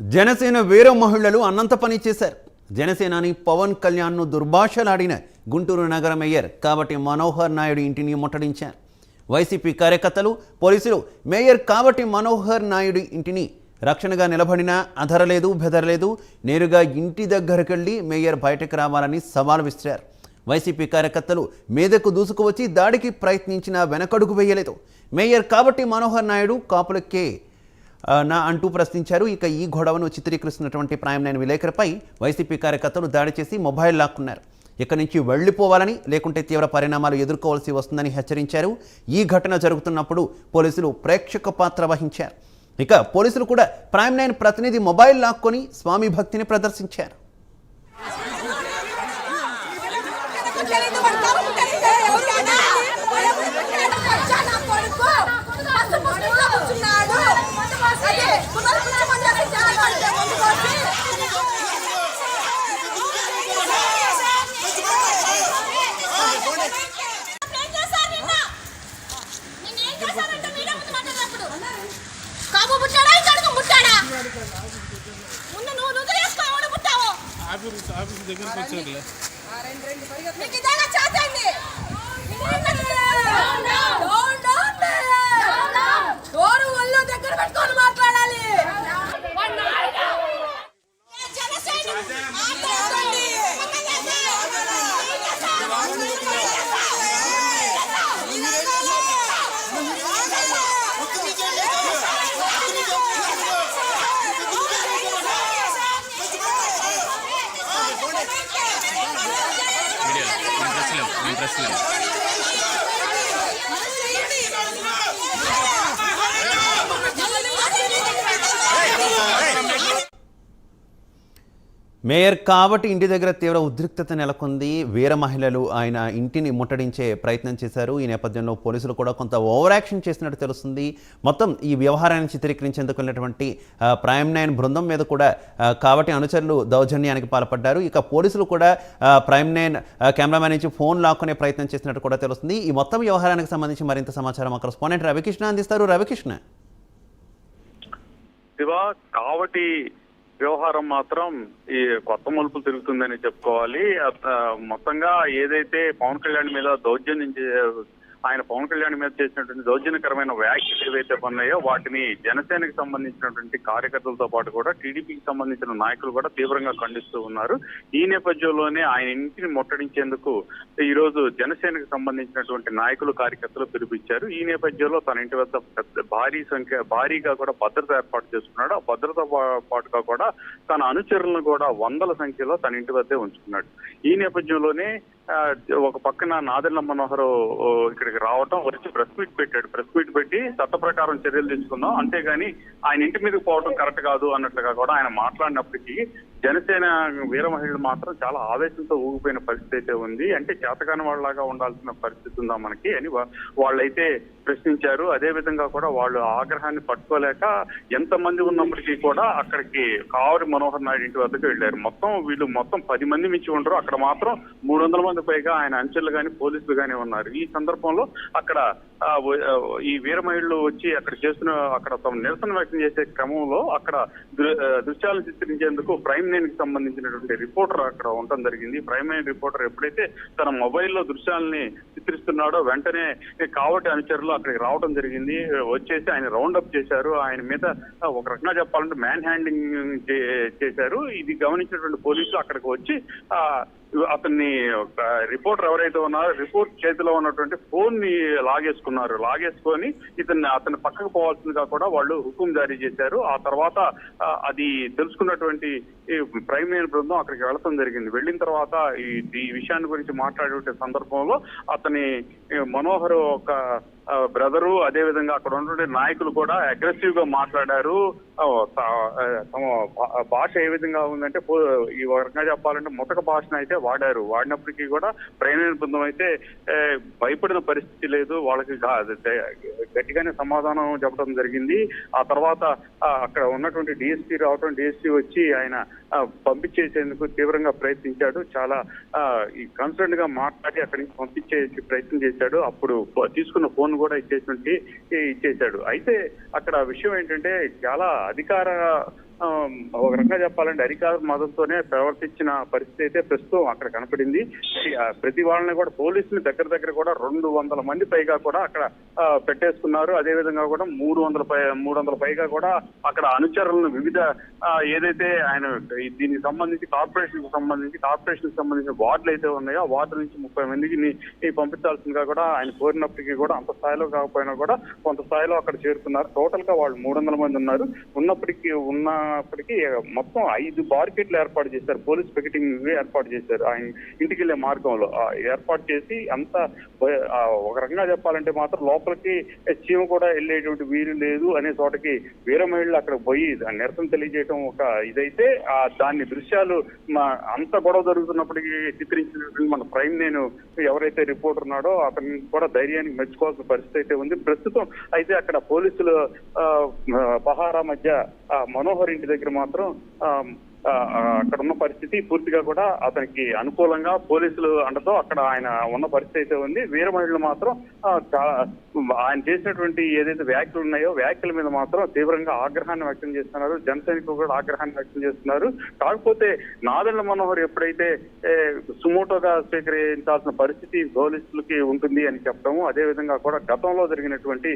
జనసేన వీర మహిళలు అన్నంత పని చేశారు. జనసేనాని పవన్ కళ్యాణ్ను దుర్భాషలాడిన గుంటూరు నగర మేయర్ కాబట్టి మనోహర్ నాయుడు ఇంటిని ముట్టడించారు. వైసీపీ కార్యకర్తలు పోలీసులు మేయర్ కాబట్టి మనోహర్ నాయుడు ఇంటిని రక్షణగా నిలబడినా అధరలేదు బెదరలేదు. నేరుగా ఇంటి దగ్గరకెళ్ళి మేయర్ బయటకు రావాలని సవాల్ విసిరారు. వైసీపీ కార్యకర్తలు మీదకు దూసుకువచ్చి దాడికి ప్రయత్నించినా వెనకడుగు వేయలేదు. మేయర్ కాబట్టి మనోహర్ నాయుడు కాపులకే నా అంటూ ప్రశ్నించారు. ఇక ఈ గొడవను చిత్రీకరిస్తున్నటువంటి ప్రాయం విలేకరిపై వైసీపీ కార్యకర్తలు దాడి చేసి మొబైల్ లాక్కున్నారు. ఇక్కడి నుంచి వెళ్ళిపోవాలని లేకుంటే తీవ్ర పరిణామాలు ఎదుర్కోవాల్సి వస్తుందని హెచ్చరించారు. ఈ ఘటన జరుగుతున్నప్పుడు పోలీసులు ప్రేక్షక పాత్ర వహించారు. ఇక పోలీసులు కూడా ప్రైమ్ నైన్ ప్రతినిధి మొబైల్ లాక్కొని స్వామి భక్తిని ప్రదర్శించారు. ఆఫీస్ ఆఫీస్ దగ్గరకు వచ్చారులే. దగ్గర పెట్టుకొని ప్రెస్ లేము మేము ప్రెస్ లేము మేయర్ కాబట్టి ఇంటి దగ్గర తీవ్ర ఉద్రిక్తత నెలకొంది. వీర మహిళలు ఆయన ఇంటిని ముట్టడించే ప్రయత్నం చేశారు. ఈ నేపథ్యంలో పోలీసులు కూడా కొంత ఓవర్ యాక్షన్ చేసినట్టు తెలుస్తుంది. మొత్తం ఈ వ్యవహారాన్ని చిత్రీకరించేందుకు వెళ్ళినటువంటి ప్రైమ్ నైన్ బృందం మీద కూడా కాబట్టి అనుచరులు దౌర్జన్యానికి పాల్పడ్డారు. ఇక పోలీసులు కూడా ప్రైమ్ నైన్ కెమెరామ్యాన్ నుంచి ఫోన్ లాక్కునే ప్రయత్నం చేసినట్టు కూడా తెలుస్తుంది. ఈ మొత్తం వ్యవహారానికి సంబంధించి మరింత సమాచారం అక్కడ స్పాండెంట్ రవికృష్ణ అందిస్తారు. రవికృష్ణ. శివ కాబట్టి వ్యవహారం మాత్రం ఈ కొత్త మలుపులు తిరుగుతుందని చెప్పుకోవాలి. మొత్తంగా ఏదైతే పవన్ కళ్యాణ్ మీద దౌర్జన్యం ఆయన పవన్ కళ్యాణ్ మీద చేసినటువంటి దౌర్జన్యకరమైన వ్యాఖ్యలు ఏవైతే ఉన్నాయో వాటిని జనసేనకి సంబంధించినటువంటి కార్యకర్తలతో పాటు కూడా టీడీపీకి సంబంధించిన నాయకులు కూడా తీవ్రంగా ఖండిస్తూ ఉన్నారు. ఈ నేపథ్యంలోనే ఆయన ఇంటిని ముట్టడించేందుకు ఈ రోజు జనసేనకు సంబంధించినటువంటి నాయకులు కార్యకర్తలు పిలిపించారు ఈ నేపథ్యంలో తన ఇంటి వద్ద పెద్ద భారీ సంఖ్య భారీగా కూడా భద్రత ఏర్పాటు చేసుకున్నాడు. ఆ భద్రత పాటుగా కూడా తన అనుచరులను కూడా వందల సంఖ్యలో తన ఇంటి వద్దే ఉంచుకున్నాడు. ఈ నేపథ్యంలోనే ఒక పక్కన నాదెల్ల మనోహర్ ఓ, ఇక్కడికి రావటం వచ్చి ప్రెస్ మీట్ పెట్టాడు. ప్రెస్ మీట్ పెట్టి చట్ట ప్రకారం చర్యలు తీసుకుందాం. అంతేగాని ఆయన ఇంటి మీదకి పోవడం కరెక్ట్ కాదు అన్నట్లుగా కూడా ఆయన మాట్లాడినప్పటికీ జనసేన వీర మహిళలు మాత్రం చాలా ఆవేశంతో ఊగిపోయిన పరిస్థితి అయితే ఉంది. అంటే చేతకాని వాళ్ళలాగా ఉండాల్సిన పరిస్థితి ఉందా మనకి అని వాళ్ళైతే ప్రశ్నించారు. అదే విధంగా కూడా వాళ్ళు ఆగ్రహాన్ని పట్టుకోలేక ఎంత మంది ఉన్నప్పటికీ కూడా అక్కడికి కావరి మనోహర్ నాయుడు ఇంటి వద్దకు వెళ్ళారు. మొత్తం వీళ్ళు మొత్తం పది మంది మించి ఉండరు. అక్కడ మాత్రం మూడు వందల మంది పైగా ఆయన అంచెలు కానీ పోలీసులు కానీ ఉన్నారు. ఈ సందర్భంలో అక్కడ ఈ వీర మహిళలు వచ్చి అక్కడ చేస్తున్న అక్కడ తమ నిరసన వ్యక్తం చేసే క్రమంలో అక్కడ దృశ్యాలను చిత్రించేందుకు ప్రైమ్ నైన్కి సంబంధించినటువంటి రిపోర్టర్ అక్కడ ఉండటం జరిగింది. ప్రైమ్ నైన్ రిపోర్టర్ ఎప్పుడైతే తన మొబైల్లో దృశ్యాలని చిత్రిస్తున్నాడో వెంటనే కావటి అనుచరులు అక్కడికి రావడం జరిగింది. వచ్చేసి ఆయన రౌండ్ అప్ చేశారు. ఆయన మీద ఒక రకంగా చెప్పాలంటే మ్యాన్ హ్యాండింగ్ చే- చేశారు. ఇది గమనించినటువంటి పోలీసులు అక్కడికి వచ్చి ఆ అతన్ని ఒక రిపోర్టర్ ఎవరైతే ఉన్నారో రిపోర్ట్ చేతిలో ఉన్నటువంటి ఫోన్ని లాగేసుకున్నారు. లాగేసుకొని ఇతన్ని అతని పక్కకు పోవాల్సిందిగా కూడా వాళ్ళు హుకుం జారీ చేశారు. ఆ తర్వాత అది తెలుసుకున్నటువంటి ప్రైమ్ మినిస్టర్ బృందం అక్కడికి వెళ్ళడం జరిగింది. వెళ్ళిన తర్వాత ఈ విషయాన్ని గురించి మాట్లాడే సందర్భంలో అతని మనోహర్ ఒక బ్రదరు అదే విధంగా అక్కడ ఉన్నటువంటి నాయకులు కూడా అగ్రెసివ్గా మాట్లాడారు. తమ భాష ఏ విధంగా ఉందంటే ఈ రకంగా చెప్పాలంటే ముతక భాషను అయితే వాడారు. వాడినప్పటికీ కూడా ప్రయాణ బృందం అయితే భయపడిన పరిస్థితి లేదు. వాళ్ళకి గట్టిగానే సమాధానం చెప్పడం జరిగింది. ఆ తర్వాత అక్కడ ఉన్నటువంటి డిఎస్పీ రావడం డిఎస్పీ వచ్చి ఆయన పంపించేసేందుకు తీవ్రంగా ప్రయత్నించాడు. చాలా ఆ, ఈ కన్సర్న్గా మాట్లాడి అక్కడి నుంచి పంపించే ప్రయత్నం చేశాడు. అప్పుడు తీసుకున్న ఫోన్ కూడా ఇచ్చేసినట్టు ఇచ్చేశాడు. అయితే అక్కడ విషయం ఏంటంటే చాలా అధికార ఒక రకంగా చెప్పాలంటే అధికార మద్దతుతోనే ప్రవర్తించిన పరిస్థితి అయితే ప్రస్తుతం అక్కడ కనపడింది. ఆ, ప్రతి వాళ్ళని కూడా పోలీసులు దగ్గర దగ్గర కూడా రెండు వందల మంది పైగా కూడా అక్కడ పెట్టేసుకున్నారు. అదే విధంగా కూడా మూడు వందల పై మూడు వందల పైగా కూడా అక్కడ అనుచరులను వివిధ ఏదైతే ఆయన దీనికి సంబంధించి కార్పొరేషన్కి సంబంధించి కార్పొరేషన్కి సంబంధించిన వార్డులు అయితే ఉన్నాయో ఆ వార్డు నుంచి ముప్పై మందికి పంపించాల్సిందిగా కూడా ఆయన కోరినప్పటికీ కూడా అంత స్థాయిలో కాకపోయినా కూడా కొంత స్థాయిలో అక్కడ చేరుకున్నారు. టోటల్గా వాళ్ళు మూడు వందల మంది ఉన్నారు. ఉన్నప్పటికీ ఉన్నప్పటికీ మొత్తం ఐదు బార్కెట్లు ఏర్పాటు చేశారు. పోలీస్ పికెటింగ్ ఏర్పాటు చేశారు. ఆయన ఇంటికి వెళ్ళే మార్గంలో ఏర్పాటు చేసి అంత ఒక రకంగా చెప్పాలంటే మాత్రం లోపల లోపలికి చీమ కూడా వెళ్ళేటువంటి వీలు లేదు అనే చోటకి వీర మహిళలు అక్కడ పోయి నిరసన తెలియజేయడం ఒక ఇదైతే ఆ దాన్ని దృశ్యాలు మా అంత గొడవ జరుగుతున్నప్పటికీ చిత్రించినటువంటి మన ప్రైమ్ నేను ఎవరైతే రిపోర్టర్ ఉన్నాడో అతని కూడా ధైర్యానికి మెచ్చుకోవాల్సిన పరిస్థితి అయితే ఉంది. ప్రస్తుతం అయితే అక్కడ పోలీసులు ఆ, పహారా మధ్య ఆ, మనోహర్ ఇంటి దగ్గర మాత్రం ఆ, అక్కడ ఉన్న పరిస్థితి పూర్తిగా కూడా అతనికి అనుకూలంగా పోలీసులు అండతో అక్కడ ఆయన ఉన్న పరిస్థితి అయితే ఉంది. వీర మహిళలు మాత్రం ఆయన చేసినటువంటి ఏదైతే వ్యాఖ్యలు ఉన్నాయో వ్యాఖ్యల మీద మాత్రం తీవ్రంగా ఆగ్రహాన్ని వ్యక్తం చేస్తున్నారు. జనసైనికులు కూడా ఆగ్రహాన్ని వ్యక్తం చేస్తున్నారు. కాకపోతే నాదెళ్ళ మనోహర్ ఎప్పుడైతే సుమోటోగా స్వీకరించాల్సిన పరిస్థితి పోలీసులకి ఉంటుంది అని చెప్పడము అదేవిధంగా కూడా గతంలో జరిగినటువంటి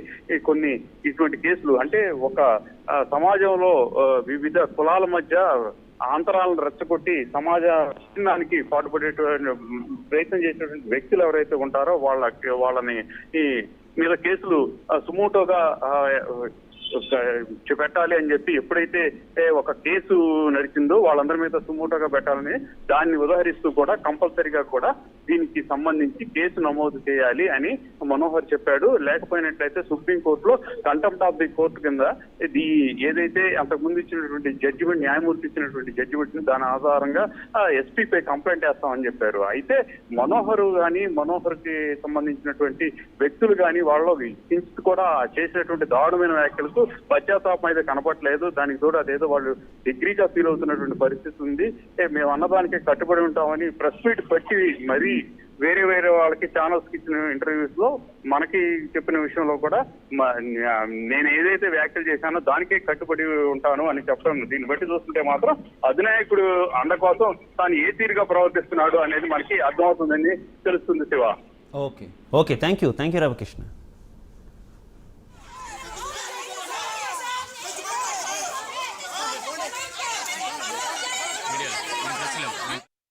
కొన్ని ఇటువంటి కేసులు అంటే ఒక సమాజంలో వివిధ కులాల మధ్య అంతరాలను రెచ్చగొట్టి సమాజ విచ్ఛిన్నానికి పాటుపడేటువంటి ప్రయత్నం చేసేటువంటి వ్యక్తులు ఎవరైతే ఉంటారో వాళ్ళ వాళ్ళని ఈ మీద కేసులు సుమూటోగా సుమోటోగా పెట్టాలి అని చెప్పి ఎప్పుడైతే ఒక కేసు నడిచిందో వాళ్ళందరి మీద సుమోటోగా పెట్టాలని దాన్ని ఉదాహరిస్తూ కూడా కంపల్సరీగా కూడా దీనికి సంబంధించి కేసు నమోదు చేయాలి అని మనోహర్ చెప్పాడు. లేకపోయినట్లయితే సుప్రీం కోర్టులో కంటెంప్ట్ ఆఫ్ ది కోర్టు కింద ఇది ఏదైతే అంతకుముందు ఇచ్చినటువంటి జడ్జిమెంట్ న్యాయమూర్తి ఇచ్చినటువంటి జడ్జిమెంట్ని దాని ఆధారంగా ఎస్పీపై కంప్లైంట్ వేస్తామని చెప్పారు. అయితే మనోహర్ గాని మనోహర్కి సంబంధించినటువంటి వ్యక్తులు గాని వాళ్ళు కూడా చేసినటువంటి దారుణమైన వ్యాఖ్యలకు పశ్చాత్తాపం అయితే కనపట్లేదు దానికి తోడు అదేదో వాళ్ళు డిగ్రీగా ఫీల్ అవుతున్నటువంటి పరిస్థితి ఉంది. మేము అన్నదానికే కట్టుబడి ఉంటామని ప్రెస్ మీట్ పెట్టి మరీ వేరే వేరే వాళ్ళకి ఛానల్స్కి ఇచ్చిన ఇంటర్వ్యూస్లో మనకి చెప్పిన విషయంలో కూడా నేను ఏదైతే వ్యాఖ్యలు చేశానో దానికే కట్టుబడి ఉంటాను అని చెప్పడం దీన్ని బట్టి చూస్తుంటే మాత్రం అధినాయకుడు అండ కోసం తాను ఏ తీరుగా ప్రవర్తిస్తున్నాడు అనేది మనకి అర్థమవుతుందని తెలుస్తుంది Shiva. Okay. Okay. Thank you thank you Ravikrishna